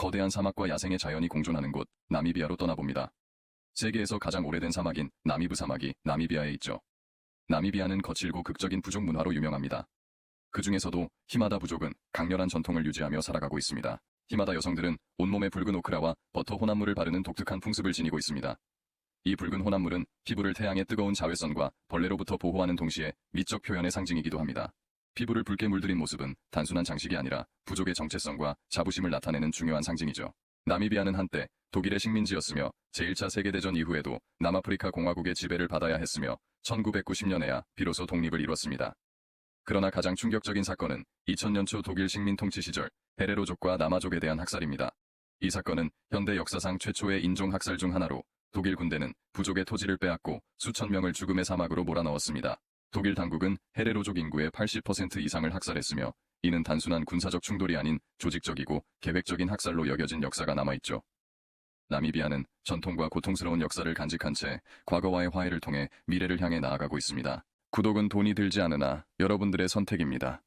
거대한 사막과 야생의 자연이 공존하는 곳 나미비아로 떠나봅니다. 세계에서 가장 오래된 사막인 나미브 사막이 나미비아에 있죠. 나미비아는 거칠고 극적인 부족 문화로 유명합니다. 그 중에서도 히마다 부족은 강렬한 전통을 유지하며 살아가고 있습니다. 히마다 여성들은 온몸에 붉은 오크라와 버터 혼합물을 바르는 독특한 풍습을 지니고 있습니다. 이 붉은 혼합물은 피부를 태양의 뜨거운 자외선과 벌레로부터 보호하는 동시에 미적 표현의 상징이기도 합니다. 피부를 붉게 물들인 모습은 단순한 장식이 아니라 부족의 정체성과 자부심을 나타내는 중요한 상징이죠. 나미비아는 한때 독일의 식민지였으며 제1차 세계대전 이후에도 남아프리카 공화국의 지배를 받아야 했으며 1990년에야 비로소 독립을 이뤘습니다. 그러나 가장 충격적인 사건은 2000년 초 독일 식민 통치 시절 헤레로족과 남아족에 대한 학살입니다. 이 사건은 현대 역사상 최초의 인종 학살 중 하나로 독일 군대는 부족의 토지를 빼앗고 수천 명을 죽음의 사막으로 몰아넣었습니다. 독일 당국은 헤레로족 인구의 80% 이상을 학살했으며 이는 단순한 군사적 충돌이 아닌 조직적이고 계획적인 학살로 여겨진 역사가 남아있죠. 나미비아는 전통과 고통스러운 역사를 간직한 채 과거와의 화해를 통해 미래를 향해 나아가고 있습니다. 구독은 돈이 들지 않으나 여러분들의 선택입니다.